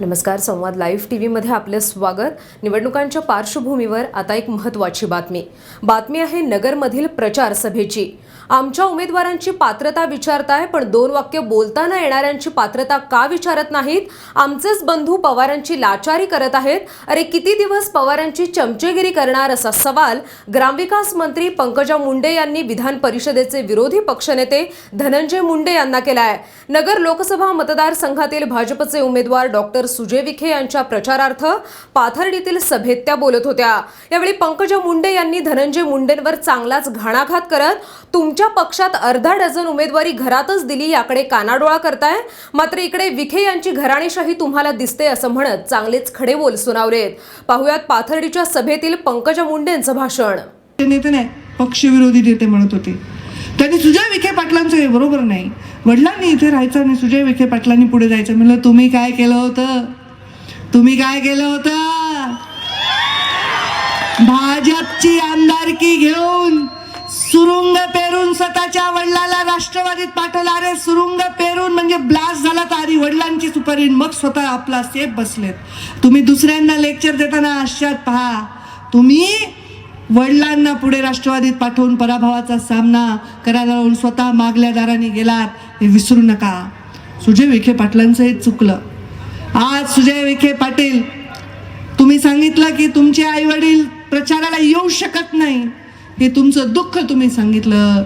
नमस्कार संवाद live T व्हीमध्ये आपलं स्वागत. निवडणुकांच्या पार्श्वभूमीवर आता एक महत्त्वाची बातमी. बातमी आहे नगरमधील प्रचार सभेची. आमच्या उमेदवारांची पात्रता विचारताय पण दोन वाक्य बोलताना येणाऱ्यांची पात्रता का विचारत नाहीत? आमचेच बंधू पवारांची लाचारी करत आहेत. अरे किती दिवस पवारांची चमचेगिरी करणार असा सवाल ग्रामविकास मंत्री पंकजा मुंडे यांनी विधान परिषदेचे विरोधी पक्षनेते धनंजय मुंडे यांना केला आहे नगर लोकसभा मतदारसंघातील भाजपचे उमेदवार डॉक्टर सुजय विखे यांच्या प्रचारार्थ पाथर्डीतील सभेत त्या बोलत होत्या. यावेळी पंकजा मुंडे यांनी धनंजय मुंडेंवर चांगलाच घाणाघात करत तुमच्या पक्षात अर्धा डझन उमेदवारी घरातच दिली याकडे कानाडोळा करताय. मात्र इकडे विखे यांची घराणेशाही तुम्हाला दिसते असं म्हणत चांगलेच खडे बोल सुनावलेत. पाहुयात पाथर्डीच्या सभेतील पंकजा मुंडेंचं भाषण. ते नेते नाही पक्षविरोधी नेते म्हणत होते. त्यांनी सुजय विखे पाटलांचं हे बरोबर नाही. वडिलांनी इथे राहायचं आणि सुजय विखे पाटलांनी पुढे जायचं. म्हणलं तुम्ही काय केलं होतं? तुम्ही काय केलं होतं? भाजपची आमदारकी घेऊन सुरुंग पेरून स्वतःच्या वडिलाला राष्ट्रवादीत पाठवला. अरे सुरुंग पेरून म्हणजे ब्लास्ट झाला तर आधी वडिलांची सुपारी. मग स्वतः आपला सेफ बसलेत. तुम्ही दुसऱ्यांना लेक्चर देताना आश्चर्यात पहा. तुम्ही वडिलांना पुढे राष्ट्रवादीत पाठवून पराभवाचा सामना करायला लावून स्वतः मागल्या दाराने गेलात हे विसरू नका. सुजय विखे पाटलांचं हे चुकलं. आज सुजय विखे पाटील तुम्ही सांगितलं की तुमचे आई वडील प्रचाराला येऊ शकत नाही. हे तुमचं दुःख तुम्ही सांगितलं.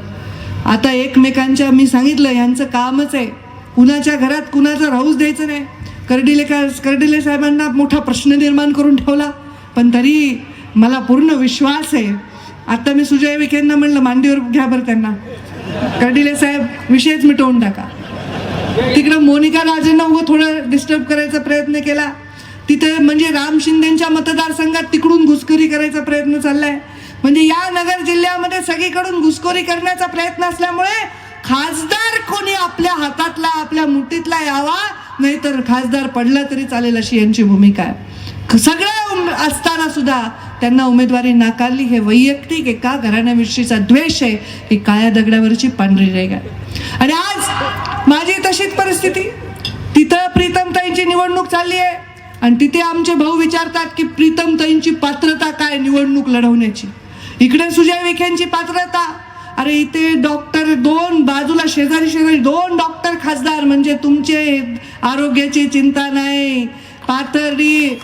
आता एकमेकांच्या मी सांगितलं यांचं कामच आहे. कुणाच्या घरात कुणाचं राहूच द्यायचं नाही. कर्डिले का कर्डिले साहेबांना मोठा प्रश्न निर्माण करून ठेवला. पण तरी मला पूर्ण विश्वास आहे. आत्ता मी सुजय विखेंना म्हणलं मांडीवर घ्या बरं त्यांना. कर्डिले साहेब विषयच मिटवून टाका. तिकडं मोनिका राजेंना उभं थोडं डिस्टर्ब करायचा प्रयत्न केला. तिथे म्हणजे राम शिंदेच्या मतदारसंघात तिकडून घुसखोरी करायचा प्रयत्न चाललाय. म्हणजे या नगर जिल्ह्यामध्ये सगळीकडून घुसखोरी करण्याचा प्रयत्न असल्यामुळे खासदार कोणी आपल्या हातातला आपल्या मुठीतला यावा नाहीतर खासदार पडला तरी चालेल अशी यांची भूमिका आहे. सगळ्या उम- असताना सुद्धा त्यांना उमेदवारी नाकारली. हे वैयक्तिक एका घराण्याविषयीचा द्वेष आहे. ही काळ्या दगडावरची पांढरी रेग आहे. आणि आज माझी तशीच परिस्थिती. तिथं प्रीतमताईंची निवडणूक चालली आहे. आणि तिथे आमचे भाऊ विचारतात की प्रीतमताईंची पात्रता काय निवडणूक लढवण्याची? इकडे सुजय विखेंची पात्रता. अरे इथे डॉक्टर दोन बाजूला शेजारी शेजारी दोन डॉक्टर खासदार. म्हणजे तुमचे आरोग्याची चिंता नाही. पाथर्डी.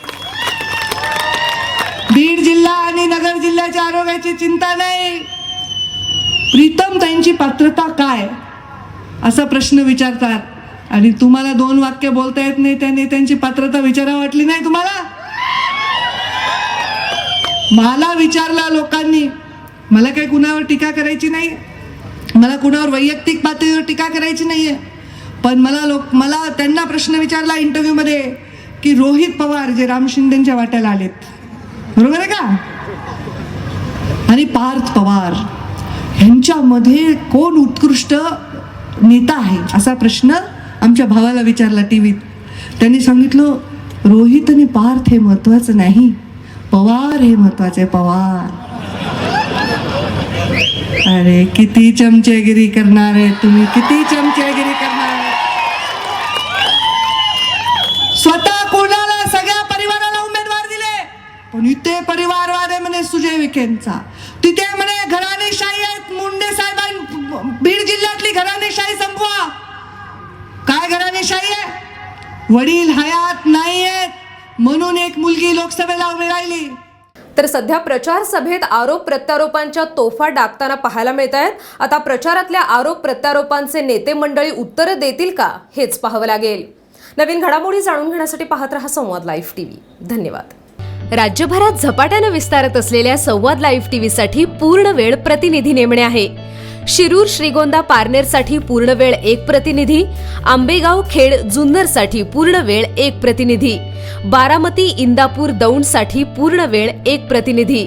बीड जिल्हा आणि नगर जिल्ह्याच्या आरोग्याची चिंता नाही. प्रीतम त्यांची पात्रता काय? असा प्रश्न विचारतात. आणि तुम्हाला दोन वाक्य बोलता येत नाही त्या नेत्यांची पात्रता विचारा वाटली नाही तुम्हाला? मला विचारला लोकांनी मला काही कुणावर टीका करायची नाही? मला कुणावर वैयक्तिक पातळीवर टीका करायची नाही आहे पण मला लोक मला त्यांना प्रश्न विचारला इंटरव्ह्यूमध्ये की रोहित पवार जे राम शिंदेच्या वाट्याला आलेत. बरोबर आहे का? आणि पार्थ पवार ह्यांच्यामध्ये कोण उत्कृष्ट नेता आहे असा प्रश्न आमच्या भावाला विचारला टी व्हीत त्यांनी सांगितलं रोहित आणि पार्थ हे महत्त्वाचं नाही. पवार हे महत्त्वाचे पवार. अरे किती चमचेगिरी करणार आहे तुम्ही किती चमचेगिरी करणार आहे. स्वतः कोणाला सगळ्या परिवाराला उमेदवार दिले? पण इथे परिवारवाद आहे म्हणे सुजय विखेंचा. तिथे म्हणे घराणेशाही आहेत मुंडे साहेबां बीड जिल्ह्यातली घराणेशाही संपवा. काय घराणेशाही आहे? वडील हयात नाही आहेत म्हणून एक मुलगी लोकसभेला उभी राहिली. तर सध्या प्रचार सभेत आरोप प्रत्यारोपांच्या तोफा डागताना पाहायला मिळत आहेत. आता प्रचारातल्या आरोप प्रत्यारोपांचे नेते मंडळी उत्तरं देतील का हेच पाहावं लागेल. नवीन घडामोडी जाणून घेण्यासाठी पाहत रहा संवाद लाईव्ह टीव्ही. धन्यवाद. राज्यभरात झपाट्यानं विस्तारत असलेल्या संवाद लाईव्ह टीव्हीसाठी पूर्ण वेळ प्रतिनिधी नेमणे आहे. शिरूर श्रीगोंदा पारनेरसाठी पूर्ण वेळ एक प्रतिनिधी आंबेगाव खेड जुन्नरसाठी पूर्ण वेळ एक प्रतिनिधी बारामती इंदापूर दौंडसाठी पूर्ण वेळ एक प्रतिनिधी.